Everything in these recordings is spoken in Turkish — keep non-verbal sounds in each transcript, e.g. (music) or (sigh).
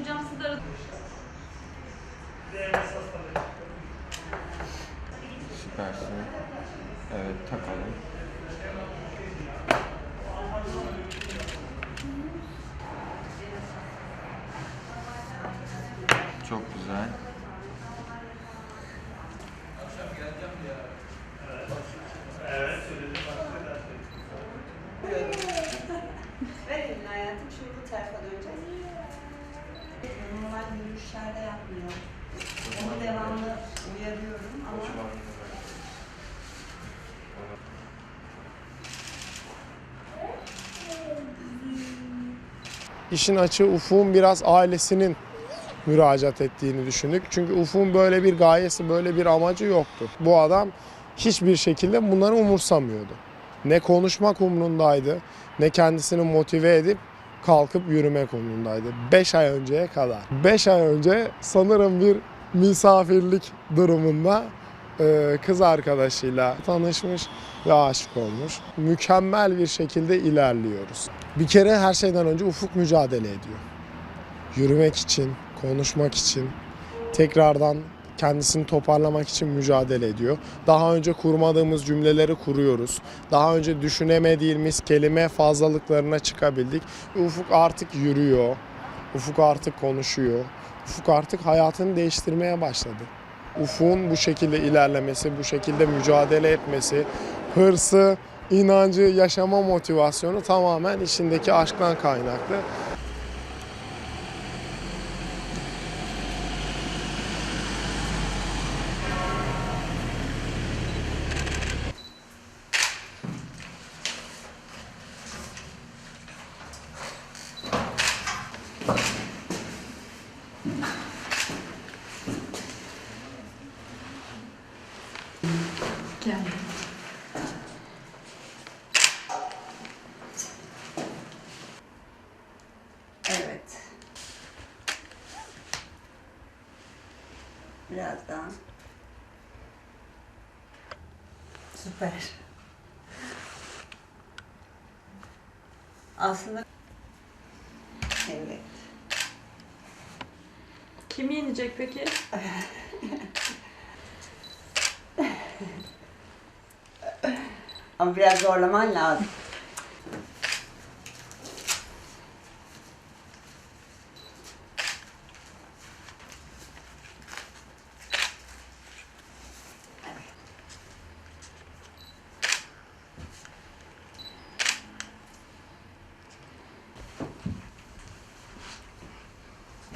Hocam siz de aradı. Süpersin. Evet takalım. Çok güzel. Ver elini hayatım. Şimdi bu tarafa döneceğiz. Normal yürüyüşlerde yapmıyor. Onu devamlı uyarıyorum ama İşin açığı Ufuk'un biraz ailesinin müracaat ettiğini düşündük. Çünkü Ufuk'un böyle bir gayesi, böyle bir amacı yoktu. Bu adam hiçbir şekilde bunları umursamıyordu. Ne konuşmak umrundaydı, ne kendisini motive edip kalkıp yürümek umrundaydı. 5 ay önceye kadar. 5 ay önce sanırım bir misafirlik durumunda e, kız arkadaşıyla tanışmış ve aşık olmuş. Mükemmel bir şekilde ilerliyoruz. Bir kere her şeyden önce Ufuk mücadele ediyor. Yürümek için, konuşmak için, tekrardan kendisini toparlamak için mücadele ediyor. Daha önce kurmadığımız cümleleri kuruyoruz. Daha önce düşünemediğimiz kelime fazlalıklarına çıkabildik. Ufuk artık yürüyor. Ufuk artık konuşuyor. Ufuk artık hayatını değiştirmeye başladı. Ufuk'un bu şekilde ilerlemesi, bu şekilde mücadele etmesi, hırsı, inancı, yaşama motivasyonu tamamen içindeki aşktan kaynaklı. Evet. Biraz daha. Süper. Aslında evet. Kim yenecek peki? Ama biraz zorlaman lazım.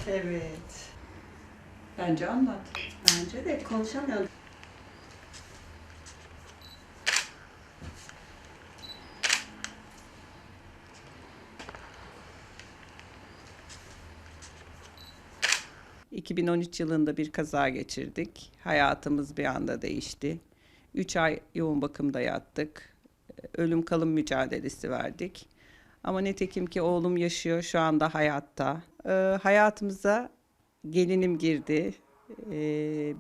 Evet. Bence anlat. Bence de konuşamıyorum. Hı. 2013 yılında bir kaza geçirdik. Hayatımız bir anda değişti. 3 ay yoğun bakımda yattık. Ölüm kalım mücadelesi verdik. Ama netekim ki oğlum yaşıyor şu anda hayatta. Ee, hayatımıza gelinim girdi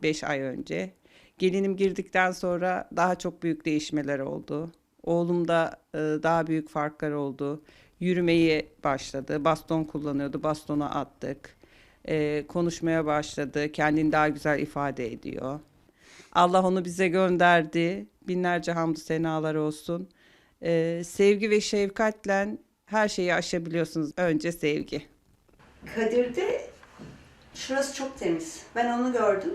5 ay önce. Gelinim girdikten sonra daha çok büyük değişmeler oldu. Oğlumda e, daha büyük farklar oldu. Yürümeye başladı. Baston kullanıyordu. Bastonu attık. E, konuşmaya başladı. Kendini daha güzel ifade ediyor. Allah onu bize gönderdi. Binlerce hamdü senalar olsun. E, sevgi ve şefkatle her şeyi aşabiliyorsunuz. Önce sevgi. Kadir'de şurası çok temiz. Ben onu gördüm.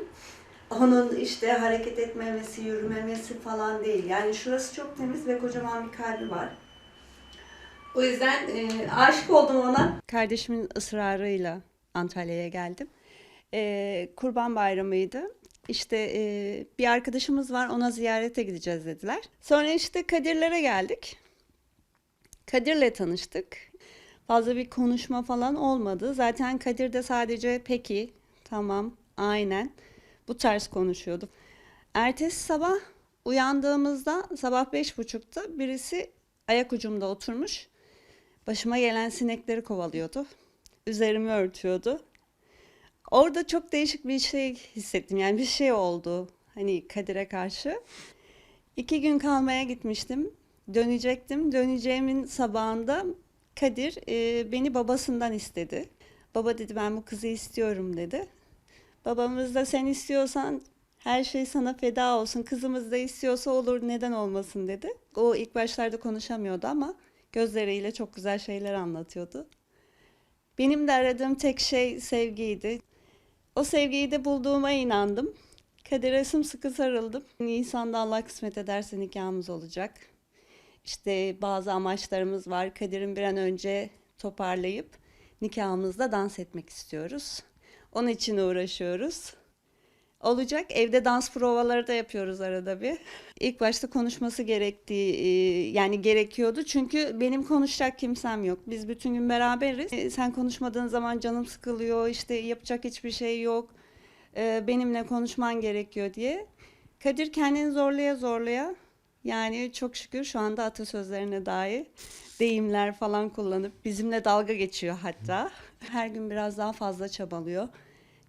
Onun işte hareket etmemesi, yürümemesi falan değil. Yani şurası çok temiz ve kocaman bir kalbi var. O yüzden e, aşık oldum ona. Kardeşimin ısrarıyla Antalya'ya geldim. Ee, Kurban Bayramı'ydı. İşte e, bir arkadaşımız var ona ziyarete gideceğiz dediler. Sonra işte Kadirlere geldik. Kadir'le tanıştık. Fazla bir konuşma falan olmadı. Zaten Kadir de sadece peki, tamam, aynen bu tarz konuşuyordu. Ertesi sabah uyandığımızda sabah beş buçukta birisi ayak ucumda oturmuş. Başıma gelen sinekleri kovalıyordu. Üzerimi örtüyordu. Orada çok değişik bir şey hissettim. Yani bir şey oldu. Hani Kadir'e karşı. İki gün kalmaya gitmiştim. Dönecektim. Döneceğimin sabahında Kadir e, beni babasından istedi. Baba dedi ben bu kızı istiyorum dedi. Babamız da sen istiyorsan her şey sana feda olsun. Kızımız da istiyorsa olur neden olmasın dedi. O ilk başlarda konuşamıyordu ama gözleriyle çok güzel şeyler anlatıyordu. Benim de aradığım tek şey sevgiydi. O sevgiyi de bulduğuma inandım. Kader'e sımsıkı sarıldım. Nisan'da Allah kısmet ederse nikahımız olacak. İşte bazı amaçlarımız var. Kader'in bir an önce toparlayıp nikahımızda dans etmek istiyoruz. Onun için uğraşıyoruz. Olacak. Evde dans provaları da yapıyoruz arada bir. İlk başta konuşması gerektiği e, yani gerekiyordu. Çünkü benim konuşacak kimsem yok. Biz bütün gün beraberiz. E, Sen konuşmadığın zaman canım sıkılıyor. İşte yapacak hiçbir şey yok. E, Benimle konuşman gerekiyor diye. Kadir kendini zorlaya zorlaya yani çok şükür şu anda atasözlerine dair deyimler falan kullanıp bizimle dalga geçiyor hatta. Her gün biraz daha fazla çabalıyor.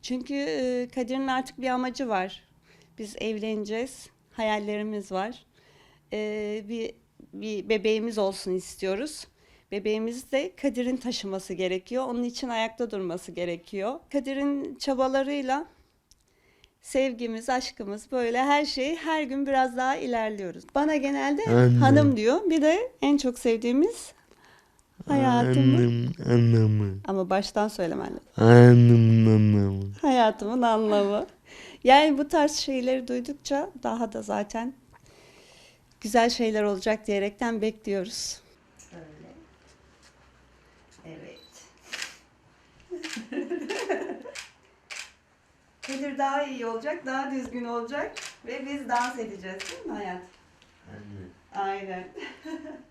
Çünkü e, Kadir'in artık bir amacı var. Biz evleneceğiz, hayallerimiz var. E, bir, bir bebeğimiz olsun istiyoruz. Bebeğimizi de Kadir'in taşıması gerekiyor. Onun için ayakta durması gerekiyor. Kadir'in çabalarıyla sevgimiz, aşkımız böyle her şey her gün biraz daha ilerliyoruz. Bana genelde Anne. hanım diyor. Bir de en çok sevdiğimiz hayatımı. Annem, anlamı. Ama baştan söylemen lazım. Annem, anlamı. Hayatımın anlamı. Yani bu tarz şeyleri duydukça daha da zaten güzel şeyler olacak diyerekten bekliyoruz. Öyle. Evet. Daha iyi olacak, daha düzgün olacak ve biz dans edeceğiz değil mi hayat? Aynen. (laughs)